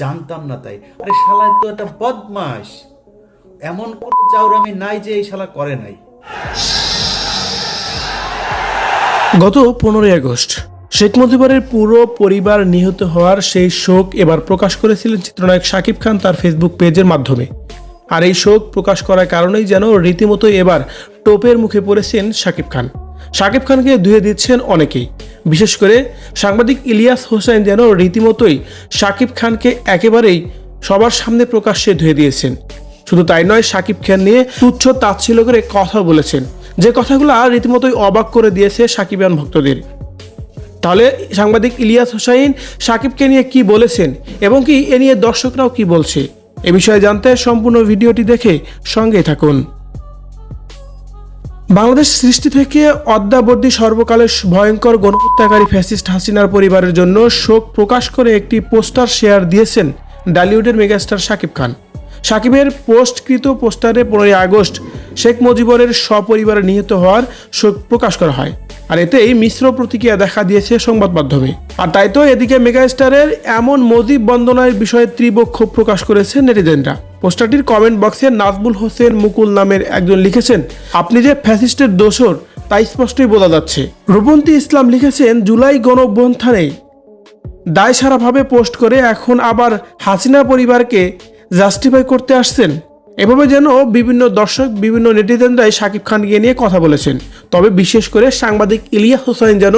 জানতাম না তাই। আরে শালা তো একটা বদমাস এমন কোন চাউরামি নাই যে এই শালা করে নাই। গত পনেরোই আগস্ট, শেখ মুজিবুরের পুরো পরিবার নিহত হওয়ার সেই শোক এবার প্রকাশ করেছিলেন চিত্রনায়ক শাকিব খান তার ফেসবুক পেজের মাধ্যমে। আর এই শোক প্রকাশ করার কারণেই যেন রীতিমতো এবার টোপের মুখে পড়েছেন শাকিব খান। শাকিব খানকে ধুয়ে দিচ্ছেন অনেকেই। বিশেষ করে সাংবাদিক ইলিয়াস হোসেন যেন রীতিমতোই শাকিব খানকে একেবারেই সবার সামনে প্রকাশ্যে ধুয়ে দিয়েছেন। শুধু তাই নয়, শাকিব খান নিয়ে তুচ্ছ তাচ্ছিল্য করে কথা বলেছেন। যে কথাগুলো রীতিমতোই অবাক করে দিয়েছে সাকিবান ভক্তদের। তাহলে সাংবাদিক ইলিয়াস হোসাইন সাকিবকে নিয়ে কি বলেছেন এবং কি এ নিয়ে দর্শকরাও কি বলছে? এ বিষয়ে জানতে সম্পূর্ণ ভিডিওটি দেখে সঙ্গে থাকুন। বাংলাদেশ সৃষ্টি থেকে অদ্যাবধি সর্বকালের ভয়ঙ্কর গণহত্যাকারী ফ্যাসিস্ট হাসিনার পরিবারের জন্য শোক প্রকাশ করে একটি পোস্টার শেয়ার দিয়েছেন ডালিউডের মেগাস্টার শাকিব খান। সাকিবের পোস্টকৃত পোস্টারে পনেরোই আগস্ট শেখ মুজিবরের সপরিবারে নিহত হওয়ার শোক প্রকাশ করা হয় আর এতেই মিশ্র প্রতিক্রিয়া দেখা দিয়েছে সংবাদ মাধ্যমে। আর তাই তো এদিকে মেগাস্টারের এমন মজিব বন্দনার বিষয়ে তীব্র ক্ষোভ প্রকাশ করেছে নেটিজেনরা। পোস্টারটির কমেন্ট বক্সে নাজবুল হোসেন মুকুল নামের একজন লিখেছেন, আপনি যে ফ্যাসিস্টের দোসর তা স্পষ্টই বোঝা যাচ্ছে। রূপন্তী ইসলাম লিখেছেন, জুলাই গণঅভ্যুত্থানে দায় সারাভাবে পোস্ট করে এখন আবার হাসিনা পরিবারকে জাস্টিফাই করতে আসছেন। এভাবে যেন বিভিন্ন দর্শক, বিভিন্ন নেটিজেনরাই শাকিব খানকে নিয়ে কথা বলেছেন। তবে বিশেষ করে সাংবাদিক ইলিয়াস হোসেন যেন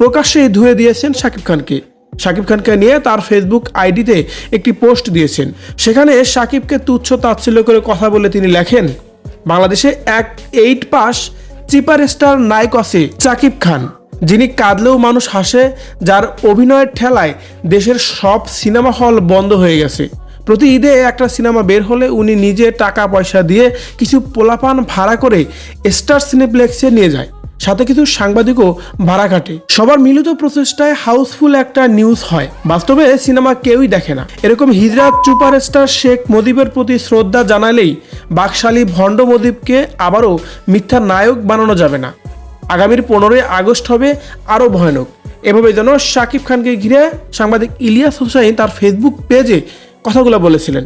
প্রকাশ্যেই ধুয়ে দিয়েছেন শাকিব খানকে। শাকিব খানকে নিয়ে তার ফেসবুক আইডিতে একটি পোস্ট দিয়েছেন। সেখানে শাকিবকে তুচ্ছ তাচ্ছিল্য করে কথা বলে তিনি লেখেন, বাংলাদেশে এক এইট পাস চিপার স্টার নায়ক আছে শাকিব খান। যিনি কাঁদলেও মানুষ হাসে, যার অভিনয়ের ঠেলায় দেশের সব সিনেমা হল বন্ধ হয়ে গেছে। প্রতি ঈদে একটা সিনেমা বের হলে উনি নিজে টাকা পয়সা দিয়ে কিছু পোলাপান ভাড়া করে স্টার সিনেপ্লেক্সে নিয়ে যায়। সাথে কিছু সাংবাদিকও ভাড়া কাটে সবার মিলিত প্রচেষ্টায় হাউসফুল একটা নিউজ হয়। বাস্তবে সিনেমা কেউই দেখে না। এরকম হিজরাত সুপারস্টার শেখ মুজিবের প্রতি শ্রদ্ধা জানালেই বাকশালী ভণ্ড মুজিবকে আবারও মিথ্যা নায়ক বানানো যাবে না। আগামীর পনেরোই আগস্ট হবে আরও ভয়ানক। এভাবে যেন শাকিব খানকে ঘিরে সাংবাদিক ইলিয়াস হোসাইন তার ফেসবুক পেজে কথাগুলো বলেছিলেন।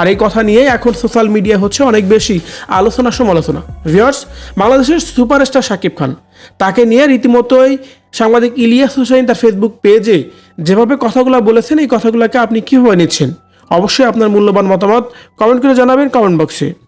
আর এই কথা নিয়ে এখন সোশ্যাল মিডিয়া হচ্ছে অনেক বেশি আলোচনা সমালোচনা। ভিওর্স বাংলাদেশের সুপারস্টার শাকিব খান, তাকে নিয়ে রীতিমতোই সাংবাদিক ইলিয়াস হুসাইন তার ফেসবুক পেজে যেভাবে কথাগুলো বলেছেন, এই কথাগুলোকে আপনি কীভাবে নিচ্ছেন? অবশ্যই আপনার মূল্যবান মতামত কমেন্ট করে জানাবেন কমেন্ট বক্সে।